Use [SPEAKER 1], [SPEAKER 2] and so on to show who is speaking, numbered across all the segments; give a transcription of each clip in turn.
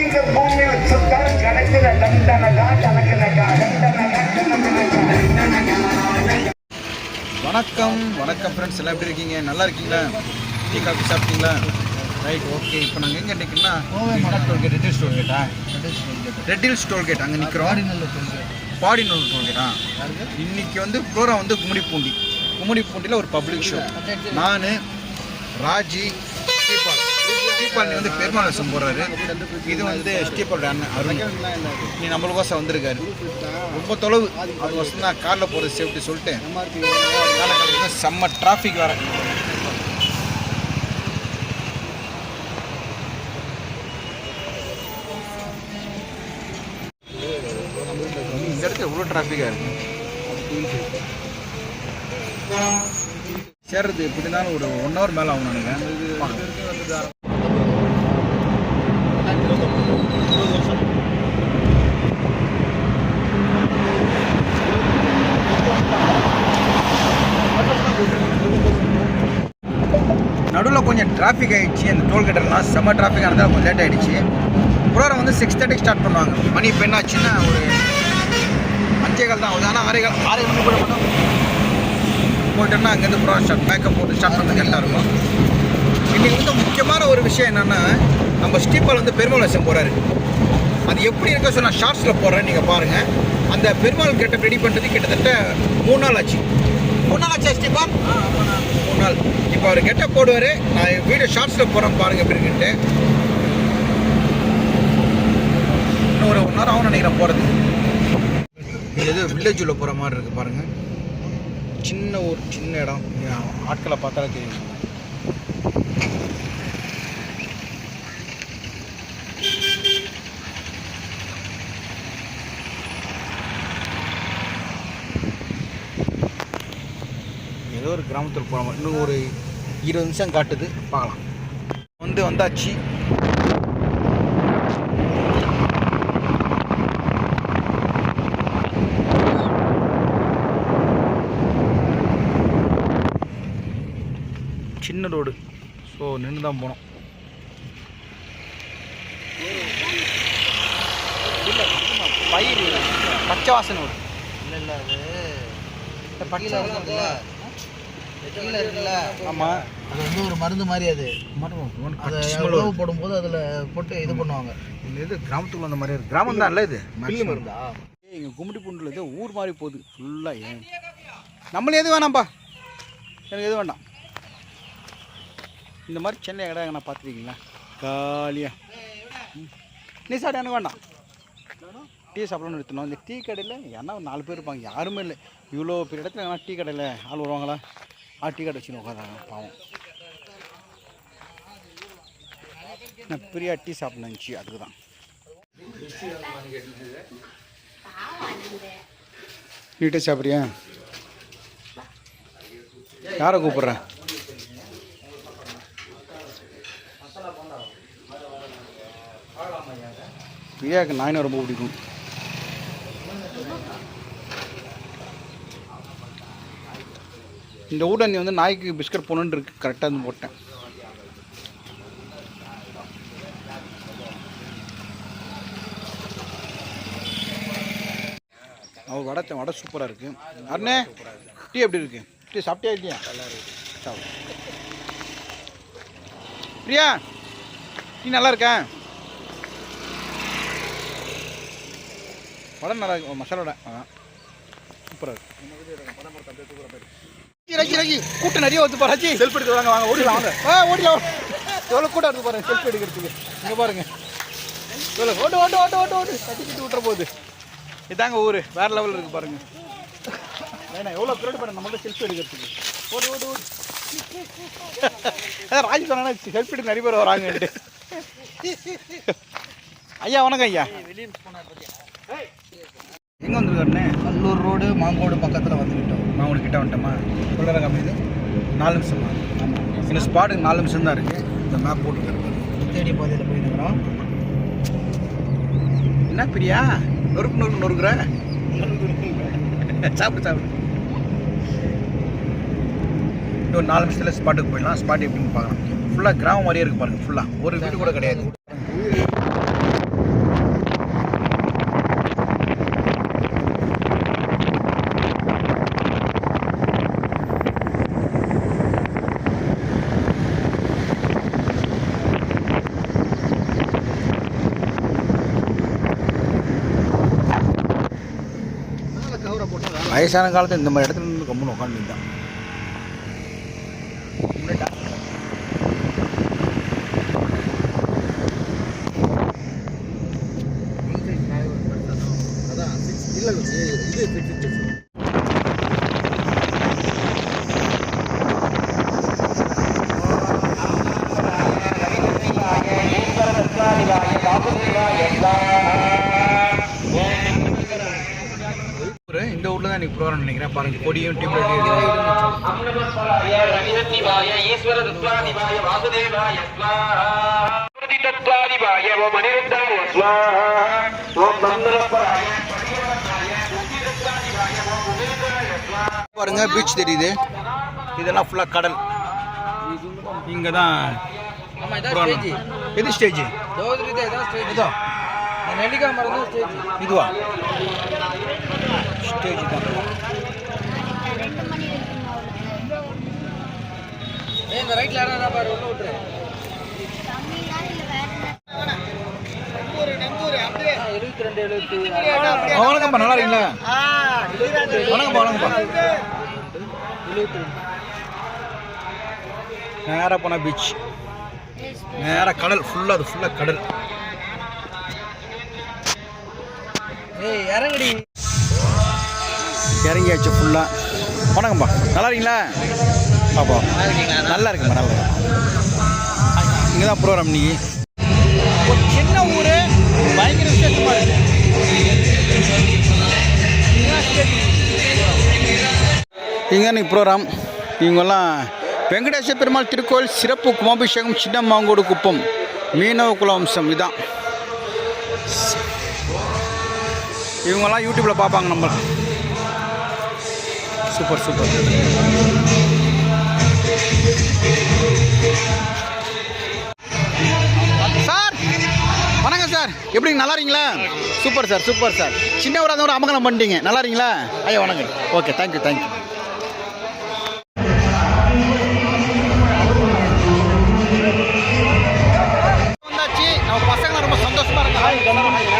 [SPEAKER 1] இந்த பூமியில் கிடைக்கிற தண்டனகா வணக்கம் வணக்கம் ஃப்ரெண்ட்ஸ் எல்லாம் எப்படி இருக்கீங்க நல்லா இருக்கீங்களா டீ காஃபி சாப்பிட்டீங்களா ரைட் ஓகே இப்போ நாங்கள் எங்கே நிற்கணும்னா
[SPEAKER 2] டோல்கேட் ரெட்டில் கேட்டா
[SPEAKER 1] ரெட்டில் கேட் அங்கே நிற்கிறோம் பாடிநூல் கேட்டா இன்னைக்கு வந்து ஃப்ளோரா வந்து பூண்டி கும்மிடிப்பூண்டி பூண்டியில் ஒரு பப்ளிக் ஷோ நான் ராஜி ஸ்டீபால் ஸ்டீபால் வந்து பெருமாள் வேஷம் போடுறாரு இது வந்து ஸ்டீபாலோட அண்ணன் அருண் நீ நம்மளுக்கோசம் வந்திருக்காரு ரொம்ப தொலைவு அது வருஷம் தான் காரில் போகிறது சேஃப்டி சொல்லிட்டு காலக்கட்டத்தில் செம்ம டிராஃபிக் வர இந்த இடத்துல இவ்வளோ டிராஃபிக்காக இருக்குது சேர்றது இப்படி தான் ஒரு ஒன் ஹவர் மேலே ஆகும் நடுவில் கொஞ்சம் டிராஃபிக் ஆகிடுச்சு அந்த டோல்கேட்டெல்லாம் செம்ம டிராஃபிக் ஆனதால் கொஞ்சம் லேட் ஆகிடுச்சு ப்ரோக்ராம் வந்து சிக்ஸ் தேர்ட்டிக்கு ஸ்டார்ட் பண்ணுவாங்க மணி இப்போ என்ன ஆச்சுன்னா ஒரு அஞ்சே கால் தான் ஆகுது ஆனால் ஆறே கால் ஆறே மணி கூட போட்டோன்னா அங்கேருந்து ப்ரோ ஷட் பேக்கப் போட்டு ஸ்டார்ட் பண்ணது கரெக்டாக இருக்கும் இன்றைக்கி வந்து முக்கியமான ஒரு விஷயம் என்னென்னா நம்ம ஸ்டீப்பால் வந்து பெருமாள் வசம் போகிறாரு அது எப்படி இருக்க சொன்னால் ஷார்ட்ஸில் போடுறேன் நீங்கள் பாருங்கள் அந்த பெருமாள் கெட்டப் ரெடி பண்ணுறது கிட்டத்தட்ட மூணு நாள் ஆச்சு மூணு நாள் ஆச்சா ஸ்டீபா மூணு நாள் இப்போ அவர் கெட்ட போடுவார் நான் வீடியோ ஷார்ட்ஸில் போகிறேன் பாருங்கள் எப்படி இருக்குன்ட்டு இன்னும் ஒரு ஒன் ஹவர் ஆகும் நினைக்கிறேன் போகிறது இது வில்லேஜ் உள்ள போகிற மாதிரி இருக்குது பாருங்கள் சின்ன ஒரு சின்ன இடம் ஆட்களை பார்த்தாலே தெரியும் ஏதோ ஒரு கிராமத்தில் போகிற மாதிரி இன்னும் ஒரு இருபது நிமிஷம் காட்டுது பார்க்கலாம் வந்து வந்தாச்சு சின்ன ரோடு ஸோ நின்று தான் போனோம் பயிர் பச்சை வாசனை ரோடு இல்லை
[SPEAKER 2] அது பட்டியில் இருக்குல்ல ஆமாம் அது வந்து ஒரு மருந்து மாதிரி அது அதை உணவு போடும்போது அதில் போட்டு இது பண்ணுவாங்க
[SPEAKER 1] இது கிராமத்துக்குள்ள அந்த மாதிரி இருக்கு கிராமம் தான் இல்லை இது மல்லி மருந்தா எங்கள் கும்பிடி பூண்டில் இது ஊர் மாதிரி போகுது ஃபுல்லாக ஏன் நம்மளும் எது வேணாம்ப்பா எனக்கு எது வேண்டாம் இந்த மாதிரி சென்னை கடை எங்கன்னா பார்த்துருக்கீங்களா காலியாக நீ சார் எனக்கு வேண்டாம் டீ சாப்பிடணும்னு எடுத்துனோம் இந்த டீ கடையில் ஏன்னா நாலு பேர் இருப்பாங்க யாருமே இல்லை இவ்வளோ பெரிய இடத்துல ஏன்னா டீ கடையில் ஆள் வருவாங்களா ஆ டீ கடை வச்சுன்னு உட்காந்தாங்க பாவம் நான் பிரியா டீ சாப்பிடணுச்சு அதுக்கு தான் நீட்டாக சாப்பிட்றியா யாரை கூப்பிட்றேன் பிரியாவுக்கு நாயினா ரொம்ப பிடிக்கும் இந்த ஊடாந்தி வந்து நாய்க்கு பிஸ்கட் போடணுன்னு இருக்கு கரெக்டாக வந்து போட்டேன் அவள் வடை வடை சூப்பராக இருக்குது அண்ணே டீ எப்படி இருக்குது டீ சாப்பிட்டியா இல்லையா சாப்பிடு பிரியா டீ நல்லா இருக்கேன் உடம்பு நல்லா இருக்கும் மசாலோட சூப்பராக இருக்கும் கூட்டம் நிறைய வந்து பாராச்சி செல்ஃபி எடுத்து வாங்க வாங்க ஓடி வாங்க ஆ ஓடிலாம் எவ்வளோ கூட்டம் எடுத்து பாருங்க செல்ஃபி எடுக்கிறதுக்கு இங்கே பாருங்க எவ்வளோ ஓட்டு ஓட்டு ஓட்டு ஓட்டு ஓட்டு தட்டிக்கிட்டு விட்டுற போகுது இதாங்க ஊர் வேற லெவலில் இருக்குது பாருங்க வேணா எவ்வளோ பிரியோடு பாருங்க நம்மள்ட்ட செல்ஃபி எடுக்கிறதுக்கு ஓடு ஓடு ஓடு அதான் ராஜ் சொன்னா செல்ஃபி எடுக்க நிறைய பேர் வராங்க ஐயா வணக்கம் ஐயா வெளியில் போனார் பத்தியா எங்கே வந்துருக்காருண்ணே அல்லூர் ரோடு மாங்கோடு பக்கத்தில் வந்துக்கிட்டோம் மாங்கோடு கிட்ட வந்துட்டோமா கொள்ளரங்க மீது நாலு நிமிஷம் ஆமாம் இந்த நாலு நிமிஷம் தான் இருக்குது இந்த மேப் போட்டுருக்காரு தேடி பாதையில் போய் நிற்கிறோம் என்ன பிரியா நொறுக்கு நொறுக்கு நொறுக்குற சாப்பிடு சாப்பிடு இன்னொரு நாலு நிமிஷத்தில் ஸ்பாட்டுக்கு போயிடலாம் ஸ்பாட் எப்படின்னு பார்க்கலாம் ஃபுல்லாக கிராமம் மாதிரியே இருக்கு பாருங்கள் ஃபுல்லாக ஒரு வீடு கூட கிடையாது வயசான காலத்தில் இந்த மாதிரி இடத்துல இருந்து கம்முன்னு உட்காந்துருந்தான் தான் இன்னைக்கு நினைக்கிறேன் பாருங்க கொடியும் டியூப்லைட் பாருங்க பீச் தெரியுது இதெல்லாம் ஃபுல்லா கடல் இங்கே தான் இது ஸ்டேஜ் இதுவா கேஜி என்ன வணக்கம்ப்பா நல்லா இருக்கீங்களா பீச் நேர கடல் ஃபுல்லா அது ஃபுல்லாக கடல் ஏய் இறங்குடி இறங்கியாச்சு ஃபுல்லாக வணக்கம்ப்பா நல்லா இருக்கீங்களா பாப்பா நல்லா இருக்குமா நல்லா இங்கே தான் ப்ரோக்ராம் நீ ஒரு ஊர் பயங்கர விசேஷமாக இங்கே இன்னைக்கு ப்ரோக்ராம் இவங்கெல்லாம் வெங்கடேச பெருமாள் திருக்கோயில் சிறப்பு கும்பாபிஷேகம் சின்னம்மாங்கோடு குப்பம் மீனவ குலவம்சம் இதுதான் இவங்கெல்லாம் யூடியூப்பில் பார்ப்பாங்க நம்மளை சூப்பர் சூப்பர் சார் வணக்கம் சார் எப்படிங்க நல்லா இருக்கீங்களா சூப்பர் சார் சூப்பர் சார் சின்ன ஒரு ஒரு அமங்கலம் பண்ணிட்டீங்க நல்லா இருக்கீங்களா ஐயா வணக்கம் ஓகே தேங்க்யூ தேங்க்யூ வந்தாச்சு நம்ம பசங்க ரொம்ப சந்தோஷமாக இருக்காங்க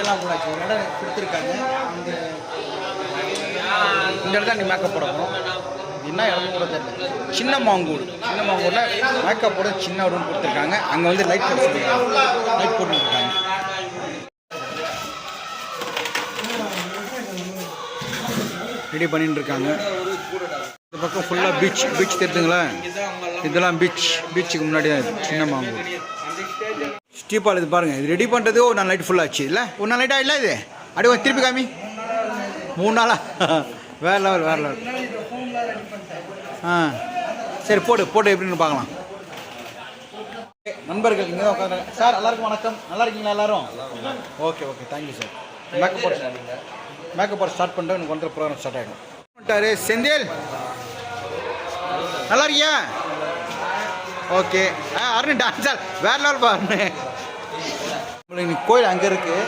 [SPEAKER 1] விஷயம்லாம் கூட ஒரு இடம் கொடுத்துருக்காங்க இந்த இந்த இடத்துல நீ மேக்கப் போடணும் என்ன இடம் கூட தெரியல சின்ன மாங்கூர் சின்ன மாங்கூரில் மேக்கப் போட சின்ன ரூம் கொடுத்துருக்காங்க அங்கே வந்து லைட் போட்டுருக்காங்க லைட் போட்டுருக்காங்க ரெடி பண்ணிட்டுருக்காங்க இருக்காங்க இந்த பக்கம் ஃபுல்லாக பீச் பீச் தெரியுதுங்களா இதெல்லாம் பீச் பீச்சுக்கு முன்னாடி சின்ன மாங்கூர் டீப்பால் இது பாருங்கள் இது ரெடி பண்ணுறது ஒரு லைட் நைட் ஆச்சு இல்லை ஒரு நாள் லைட்டாக இல்லை இது அப்படியே திருப்பி காமி மூணு நாளா வேற லெவல் வேறு லெவல் ஆ சரி போடு போட்டு எப்படின்னு பார்க்கலாம் நண்பர்கள் இங்கே தான் உட்காந்துருங்க சார் எல்லாருக்கும் வணக்கம் நல்லா இருக்கீங்களா எல்லாரும் okay okay thank you sir makeup போட் மேக்கப் போட ஸ்டார்ட் பண்ணிட்டு எனக்கு வந்து ப்ரோக்ராம் ஸ்டார்ட் ஆகிடும் பண்ணிட்டாரு செந்தில் நல்லா இருக்கியா ஓகே ஆ அருண் டான்ஸர் வேற லெவல் பாருன்னு இன்னைக்கு கோயில் அங்கே இருக்குது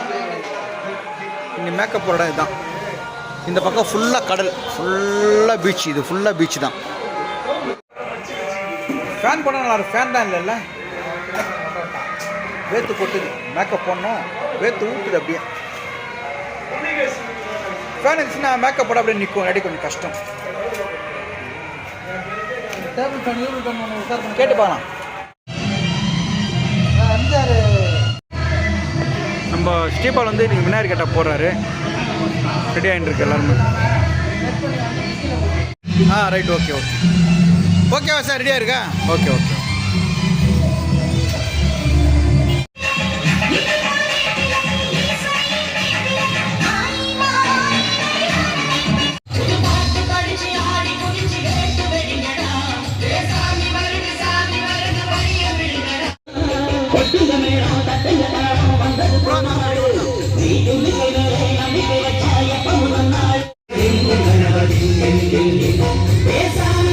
[SPEAKER 1] இன்னைக்கு மேக்கப் போகிற இடம் இதுதான் இந்த பக்கம் ஃபுல்லாக கடல் ஃபுல்லாக பீச் இது ஃபுல்லாக பீச் தான் ஃபேன் பண்ண நல்லா ஃபேன் தான் இல்லைல்ல வேத்து கொட்டுது மேக்கப் போடணும் வேத்து ஊட்டுது அப்படியே ஃபேன் இருந்துச்சுன்னா மேக்கப் போட அப்படியே நிற்கும் அடி கொஞ்சம் கஷ்டம் கேட்டு பார்க்கலாம் நம்ம ஸ்ரீபால் வந்து நீங்கள் விநாயகர் கட்ட போடுறாரு ரெடி ஆகிட்டுருக்கு எல்லாருமே ஆ ரைட் ஓகே ஓகே ஓகேவா சார் ரெடியாக இருக்கா okay okay It's time.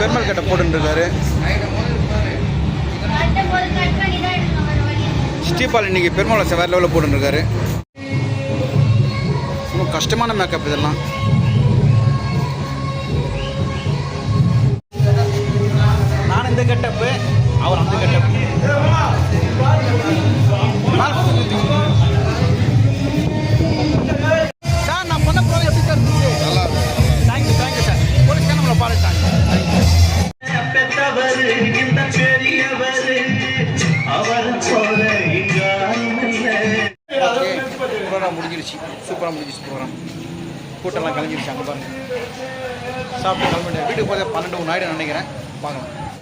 [SPEAKER 1] Perumal கட்டை போட்டுருக்காரு ஸ்டீபால் இன்னைக்கு பெருமாள் வேறு லெவலில் போட்டுருக்காரு ரொம்ப கஷ்டமான மேக்கப் இதெல்லாம் நான் இந்த கட்டப்பு அவர் அந்த கட்டப்பு ரெண்டு மூணு ஆயிடும்னு நினைக்கிறேன் பார்க்கலாம்